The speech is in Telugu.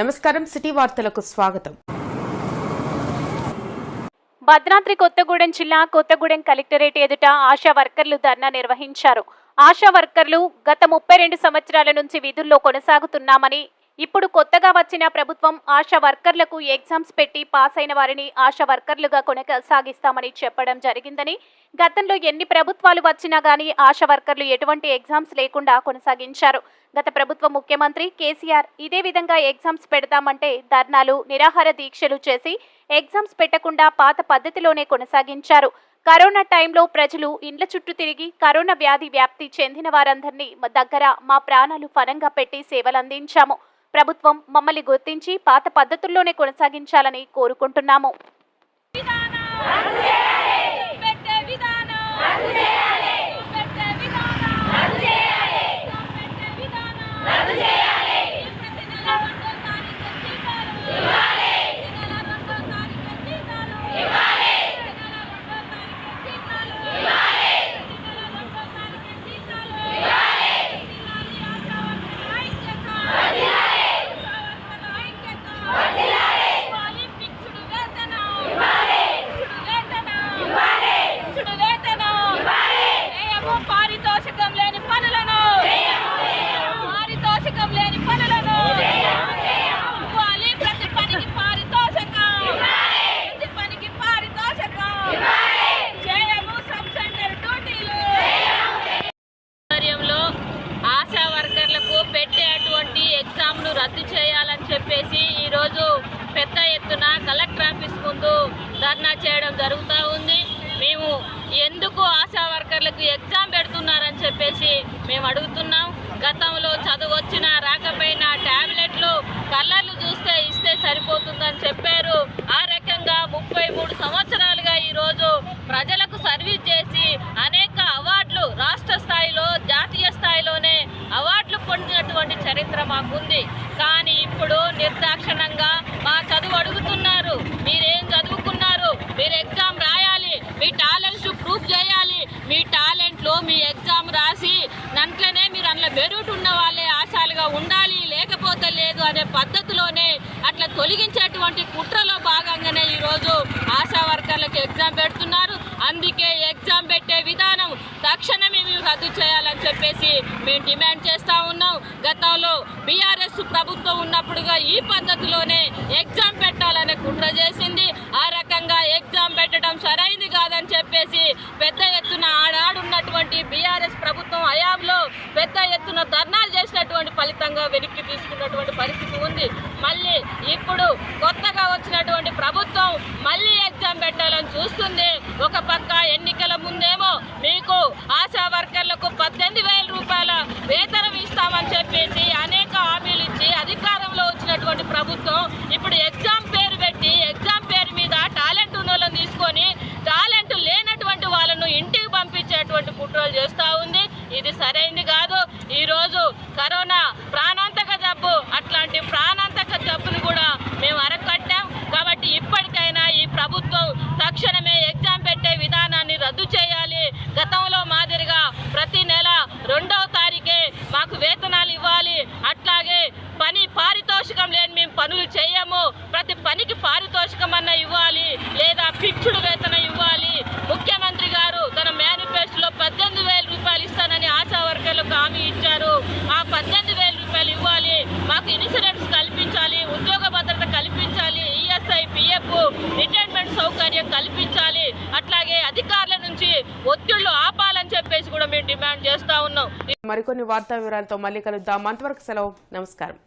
నమస్కారం సిటీ వార్తలకు స్వాగతం. భద్రాద్రి కొత్తగూడెం జిల్లా కొత్తగూడెం కలెక్టరేట్ ఎదుట ఆశా వర్కర్లు ధర్నా నిర్వహించారు. ఆశా వర్కర్లు గత ముప్పై రెండు సంవత్సరాల నుంచి విధుల్లో కొనసాగుతున్నామని ఇప్పుడు కొత్తగా వచ్చిన ప్రభుత్వం ఆశా వర్కర్లకు ఎగ్జామ్స్ పెట్టి పాస్ అయిన వారిని ఆశా వర్కర్లుగా కొనసాగిస్తామని చెప్పడం జరిగిందని గతంలో ఎన్ని ప్రభుత్వాలు వచ్చినా గానీ ఆశా వర్కర్లు ఎటువంటి ఎగ్జామ్స్ లేకుండా కొనసాగించారు. గత ప్రభుత్వ ముఖ్యమంత్రి కేసీఆర్ ఇదే విధంగా ఎగ్జామ్స్ పెడతామంటే ధర్నాలు నిరాహార దీక్షలు చేసి ఎగ్జామ్స్ పెట్టకుండా పాత పద్ధతిలోనే కొనసాగించారు. కరోనా టైంలో ప్రజలు ఇండ్ల చుట్టూ తిరిగి కరోనా వ్యాధి వ్యాప్తి చెందిన వారందరినీ మా దగ్గర మా ప్రాణాలు ఫలంగా పెట్టి సేవలందించాము. ప్రభుత్వం మమ్మల్ని గుర్తించి పాత పద్ధతుల్లోనే కొనసాగించాలని కోరుకుంటున్నాము పెట్టే విధానం పెట్టే విధానం పెట్టే విధానం ప్రతి నెల రెండో తారీఖు జీతాలు ఇవ్వాలి నెల రెండో తారీఖు జీతాలు ఇవ్వాలి నెల రెండో తారీఖు జీతాలు ఇవ్వాలి నెల రెండో తారీఖు జీతాలు ఇవ్వాలి ఐక్యత ఐక్యత ఇవ్వాలి ఫిక్స్డ్ వేతనం ఇవ్వాలి ఫిక్స్డ్ వేతనం ఇవ్వాలి ఫిక్స్డ్ వేతనం ఇవ్వాలి చేయము పారితోషికం లేని పనులను పారితోషికం లేని పనులను ఇవ్వాలి ప్రతి పనికి పారితోషికం. ప్రతి పనికి పారితోషికం. చేయము సబ్ సెంటర్ డ్యూటీలు. ఆధ్వర్యంలో ఆశా వర్కర్లకు పెట్టే అటువంటి ఎగ్జామ్ను రద్దు చేయాలని చెప్పేసి ఈరోజు పెద్ద ఎత్తున కలెక్టర్ ఆఫీస్ ముందు ధర్నా చేయడం జరుగుతూ ఉంది. మేము ఎందుకు ఆశా వర్కర్లకు ఎగ్జామ్ పెడుతున్నారని చెప్పేసి మేము అడుగుతున్నాం. గతంలో చదువచ్చిన రాకపోయినా ట్యాబ్లెట్లు కలర్లు చూస్తే ఇస్తే సరిపోతుందని చెప్పారు. ఆ రకంగా ముప్పై మూడు సంవత్సరాలుగా ఈరోజు ప్రజలకు సర్వీస్ చేసి అనేక అవార్డులు రాష్ట్ర స్థాయిలో జాతీయ స్థాయిలోనే అవార్డులు పొందినటువంటి చరిత్ర మాకుంది. కానీ ఇప్పుడు అనే పద్ధతిలోనే అట్లా తొలగించేటువంటి కుట్రలో భాగంగానే ఈరోజు ఆశా వర్కర్లకు ఎగ్జామ్ పెడుతున్నారు. అందుకే ఎగ్జామ్ పెట్టే విధానం తక్షణమే మేము రద్దు చేయాలని చెప్పేసి మేము డిమాండ్ చేస్తూ ఉన్నాం. గతంలో బీఆర్ఎస్ ప్రభుత్వం ఉన్నప్పుడుగా ఈ పద్ధతిలోనే ఎగ్జామ్ పెట్టాలనే కుట్ర చేసింది. ఆ రకంగా ఎగ్జామ్ పెట్టడం సరైంది కాదని చెప్పేసి పెద్ద ఎత్తున ఆడాడున్నటువంటి బీఆర్ఎస్ ప్రభుత్వం హయాంలో పెద్ద ఎత్తున ధర్నాలు ఫలితంగా వెనక్కి తీసుకున్నటువంటి పరిస్థితి ఉంది. మళ్ళీ ఇప్పుడు కొత్తగా వచ్చినటువంటి ప్రభుత్వం మళ్ళీ ఎగ్జామ్ పెట్టాలని చూస్తుంది ఒక పక్క ఎన్నికల ముందేమో మీకు ఆశా వర్కర్లకు పద్దెనిమిది వేల రూపాయల వేతనం ఇస్తామని చెప్పేసి అనేక హామీలు ఇచ్చి అధికారంలో వచ్చినటువంటి ప్రభుత్వం ఇప్పుడు ఎగ్జామ్ పేరు పెట్టి ఎగ్జామ్ పేరు మీద టాలెంట్ ఉన్న వాళ్ళని తీసుకొని టాలెంట్ లేనటువంటి వాళ్ళను ఇంటికి పంపించేటువంటి కుట్రలు చేస్తూ ఉంది ఇది సరైంది కాదు ఈరోజు కరోనా ప్రాణాంతక జబ్బు అట్లాంటి ప్రాణాంతక జబ్బును కూడా మేము అరకట్టాం కాబట్టి ఇప్పటికైనా ఈ ప్రభుత్వం తక్షణమే ఎగ్జామ్ పెట్టే విధానాన్ని రద్దు చేయాలి గతంలో మాదిరిగా ప్రతి నెల రెండవ తారీఖే మాకు వేతనాలు ఇవ్వాలి అట్లాగే పని పారితోషికం లేని మేము పనులు చేయము ప్రతి పారితోషికమన్న ఇవ్వాలి లేదా పిచ్చుడు వేతన ఇవ్వాలి. ముఖ్యమంత్రి గారు తన మేనిఫెస్టోలో పద్దెనిమిది వేల రూపాయలు ఇస్తానని ఆశా వర్కర్లకు హామీ ఇచ్చారు. ఆ పద్దెనిమిది వేల రూపాయలు ఇవ్వాలి. మాకు ఇన్సూరెన్స్ కల్పించాలి ఉద్యోగ భద్రత కల్పించాలి ఈఎస్ఐ పిఎఫ్ రిటైర్మెంట్ సౌకర్యం కల్పించాలి. అట్లాగే అధికారుల నుంచి ఒత్తిళ్ళు ఆపాలని చెప్పేసి కూడా మేము డిమాండ్ చేస్తా ఉన్నాం. మరికొన్ని వార్తా వివరాలతో మళ్ళీ కలుద్దాం. అంతవరకు సెలవు. నమస్కారం.